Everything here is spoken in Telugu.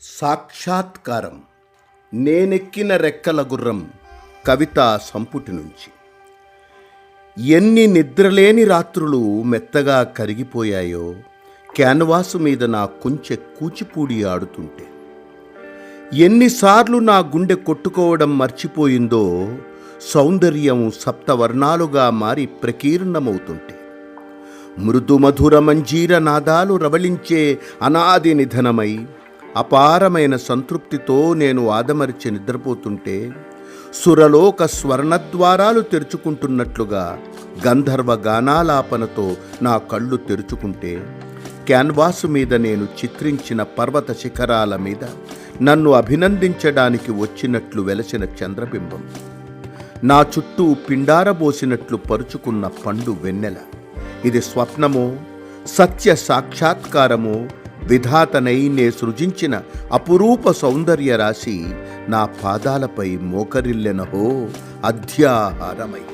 సాక్షాత్కారం నేనెక్కిన రెక్కల గుర్రం కవిత సంపుటి నుంచి. ఎన్ని నిద్రలేని రాత్రులు మెత్తగా కరిగిపోయాయో క్యాన్వాసు మీద నా కొంచె కూచిపూడి ఆడుతుంటే. ఎన్నిసార్లు నా గుండె కొట్టుకోవడం మర్చిపోయిందో సౌందర్యం సప్తవర్ణాలుగా మారి ప్రకీర్ణమవుతుంటే. మృదుమధుర మంజీర నాదాలు రవళించే అనాది నిధనమై అపారమైన సంతృప్తితో నేను ఆదమరిచి నిద్రపోతుంటే సురలోక స్వర్ణద్వారాలు తెరుచుకుంటున్నట్లుగా గంధర్వ గానాలాపనతో నా కళ్ళు తెరుచుకుంటే క్యాన్వాసు మీద నేను చిత్రించిన పర్వత శిఖరాల మీద నన్ను అభినందించడానికి వచ్చినట్లు వెలసిన చంద్రబింబం. నా చుట్టూ పిండారబోసినట్లు పరుచుకున్న పండు వెన్నెల. ఇది స్వప్నమో సత్య సాక్షాత్కారమో విధాతనై నే సృజించిన అపురూప సౌందర్య రాశి నా పాదాలపై మోకరిల్లెనహో అధ్యాహారమై.